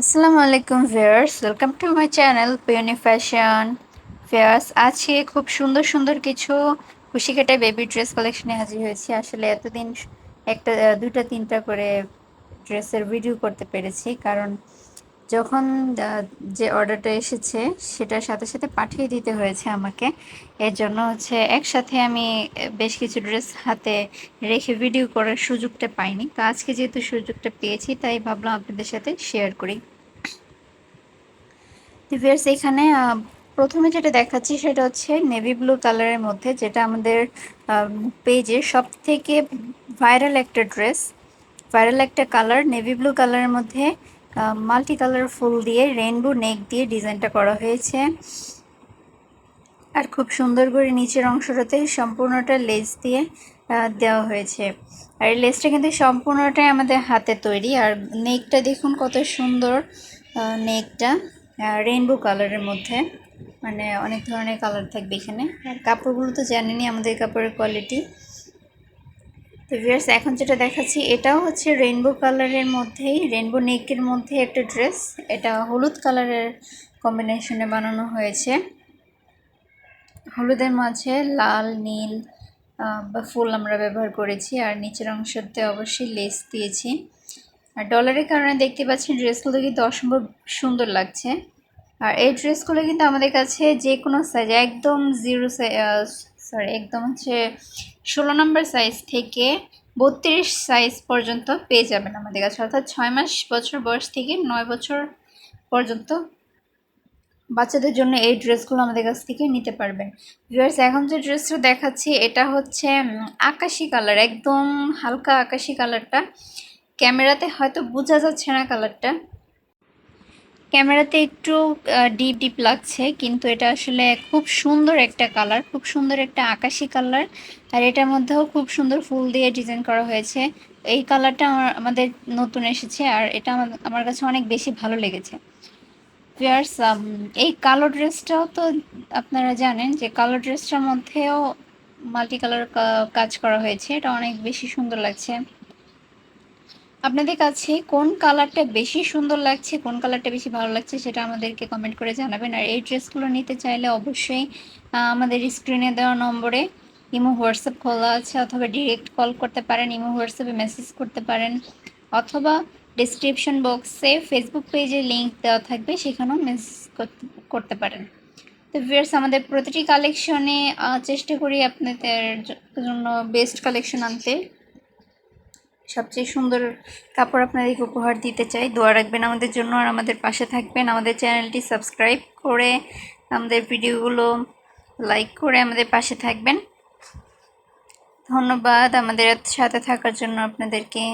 আসসালামু আলাইকুম viewers, welcome to my channel peony fashion. Viewers, আজকে খুব সুন্দর সুন্দর কিছু খুশি কাটা বেবি ড্রেস কালেকশনে হাজির হয়েছি। আসলে এতদিন একটা দুটা তিনটা করে ড্রেসের ভিডিও করতে পেরেছি, কারণ যখন যে অর্ডারটা এসেছে, সেটার সাথে সাথে পাঠিয়ে দিতে হয়েছে আমাকে। এর জন্য হচ্ছে একসাথে আমি বেশ কিছু ড্রেস হাতে রেখে ভিডিও করার সুযোগটা পাইনি। তো আজকে যেহেতু সুযোগটা পেয়েছি, তাই ভাবলাম আপনাদের সাথে শেয়ার করি। ভিউয়ার্স, এখানে প্রথমে যেটা দেখাচ্ছি সেটা হচ্ছে নেভি ব্লু কালারের মধ্যে, যেটা আমাদের পেজে সব থেকে ভাইরাল একটা ড্রেস। ভাইরাল একটা কালার নেভি ব্লু কালারের মধ্যে মাল্টি কালার ফুল দিয়ে রেইনবো নেক দিয়ে ডিজাইনটা করা হয়েছে। আর খুব সুন্দর করে নিচের অংশটাতে সম্পূর্ণটা লেস দিয়ে দেওয়া হয়েছে। আর লেসটা কিন্তু সম্পূর্ণটাই আমাদের হাতে তৈরি। আর নেকটা দেখুন কত সুন্দর নেকটা রেইনবো কালারের মধ্যে। মানে অনেক ধরনের কালার থাকবে এখানে। আর কাপড়গুলো তো জানেনই আমাদের কাপড়ের কোয়ালিটি তো ভিউয়ার্স এখন যেটা দেখাচ্ছি, এটাও হচ্ছে রেইনবো কালারের মধ্যেই রেইনবো নেকের মধ্যে একটা ড্রেস এটা হলুদ কালারের কম্বিনেশনে বানানো হয়েছে। হলুদের মাঝে লাল, নীল বা ফুল আমরা ব্যবহার করেছি, আর নিচের অংশতে অবশ্যই লেস দিয়েছি। আর ডলারের কারণে দেখতে পাচ্ছেন ড্রেসগুলো কিন্তু অসম্ভব সুন্দর লাগছে। আর এই ড্রেসগুলো কিন্তু আমাদের কাছে যে কোনো সাইজ একদম জিরো সরি একদম হচ্ছে ষোলো নম্বর সাইজ থেকে বত্রিশ সাইজ পর্যন্ত পেয়ে যাবেন আমাদের কাছে। অর্থাৎ ছয় মাস বছর বয়স থেকে নয় বছর পর্যন্ত বাচ্চাদের জন্য এই ড্রেসগুলো আমাদের কাছ থেকে নিতে পারবেন। ভিউয়ার্স এখন যে ড্রেসটা দেখাচ্ছি, এটা হচ্ছে আকাশি কালার একদম হালকা আকাশি কালারটা ক্যামেরাতে হয়তো বোঝা যাচ্ছে না কালারটা ক্যামেরাতে একটু ডিপ ডিপ লাগছে, কিন্তু এটা আসলে খুব সুন্দর একটা কালার খুব সুন্দর একটা আকাশি কালার আর এটার মধ্যেও খুব সুন্দর ফুল দিয়ে ডিজাইন করা হয়েছে। এই কালারটা আমাদের নতুন এসেছে, আর এটা আমার কাছে অনেক বেশি ভালো লেগেছে। ভিউয়ার্স এই কালো ড্রেসটাও তো আপনারা জানেন যে কালো ড্রেসটার মধ্যেও মাল্টি কালার কাজ করা হয়েছে, এটা অনেক বেশি সুন্দর লাগছে। আপনাদের কাছে কোন কালারটা বেশি সুন্দর লাগছে, কোন কালারটা বেশি ভালো লাগছে সেটা আমাদেরকে কমেন্ট করে জানাবেন। আর এই ড্রেসগুলো নিতে চাইলে অবশ্যই আমাদের স্ক্রিনে দেওয়া নম্বরে ইমো, হোয়াটসঅ্যাপ খোলা আছে, অথবা ডিরেক্ট কল করতে পারেন, ইমো, হোয়াটসঅ্যাপে মেসেজ করতে পারেন, অথবা ডিসক্রিপশন বক্সে ফেসবুক পেজে লিঙ্ক দেওয়া থাকবে, সেখানেও মেসেজ করতে পারেন। তো ভিউয়ার্স আমাদের প্রতিটি কালেকশনে চেষ্টা করি আপনাদের জন্য বেস্ট কালেকশন আনতে। সবচেয়ে সুন্দর কাপড় আপনাদেরকে উপহার দিতে চাই। দোয়া রাখবেন আমাদের জন্য আর আমাদের পাশে থাকবেন। আমাদের চ্যানেলটি সাবস্ক্রাইব করে আমাদের ভিডিওগুলো লাইক করে আমাদের পাশে থাকবেন। ধন্যবাদ আমাদের সাথে থাকার জন্য আপনাদেরকে।